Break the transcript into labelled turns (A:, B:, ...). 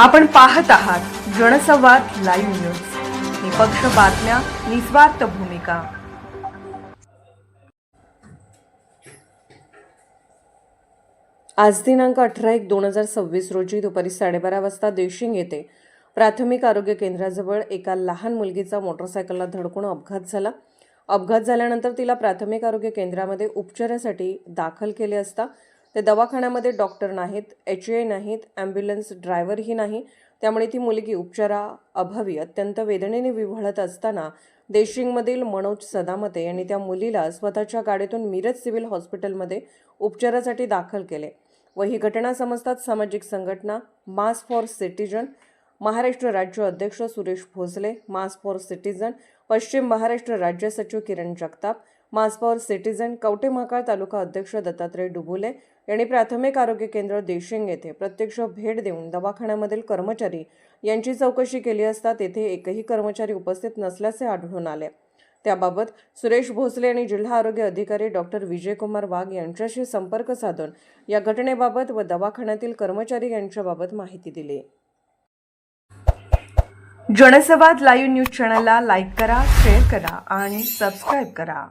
A: आपण पाहत आहात जनसंवाद लाईव्ह न्यूज. निपक्ष बातम्या निस्वार्थ भूमिका. आज दिनांक अठरा एक दोन हजार सव्वीस रोजी दुपारी साडेबारा वाजता देशिंग येथे प्राथमिक आरोग्य केंद्राजवळ एका लहान मुलगीचा मोटरसायकलला धडकून अपघात झाला. अपघात झाल्यानंतर तिला प्राथमिक आरोग्य केंद्रामध्ये उपचारासाठी दाखल केले असता ते दवाखान्यामध्ये डॉक्टर नाहीत एच ए नाहीत ॲम्ब्युलन्स ड्रायव्हरही नाही. त्यामुळे ती मुलगी उपचाराअभावी अत्यंत वेदनेने विव्हळत असताना देशिंगमधील मनोज सदामते यांनी त्या मुलीला स्वतःच्या गाडीतून मिरज सिव्हिल हॉस्पिटलमध्ये उपचारासाठी दाखल केले व ही घटना समजतात सामाजिक संघटना मास फॉर सिटीजन महाराष्ट्र राज्य अध्यक्ष Suresh Bhosale mass for citizen पश्चिम महाराष्ट्र राज्य सचिव Kiran Jagtap mass for citizen तालुका अध्यक्ष दत्तात्रय डुबुले यांनी प्राथमिक आरोग्य केंद्र देशिंग येथे प्रत्यक्ष भेट देऊन दवाखान्यामधील कर्मचारी यांची चौकशी केली असता तेथे एकही कर्मचारी उपस्थित नसल्याचे आढळून आले. त्याबाबत सुरेश भोसले आणि जिल्हा आरोग्य अधिकारी डॉक्टर विजयकुमार वाघ यांच्याशी संपर्क साधून या घटनेबाबत व दवाखान्यातील कर्मचारी यांच्याबाबत माहिती दिली. जनसंवाद लाईव्ह न्यूज चॅनलला लाईक करा शेअर करा आणि सबस्क्राईब करा.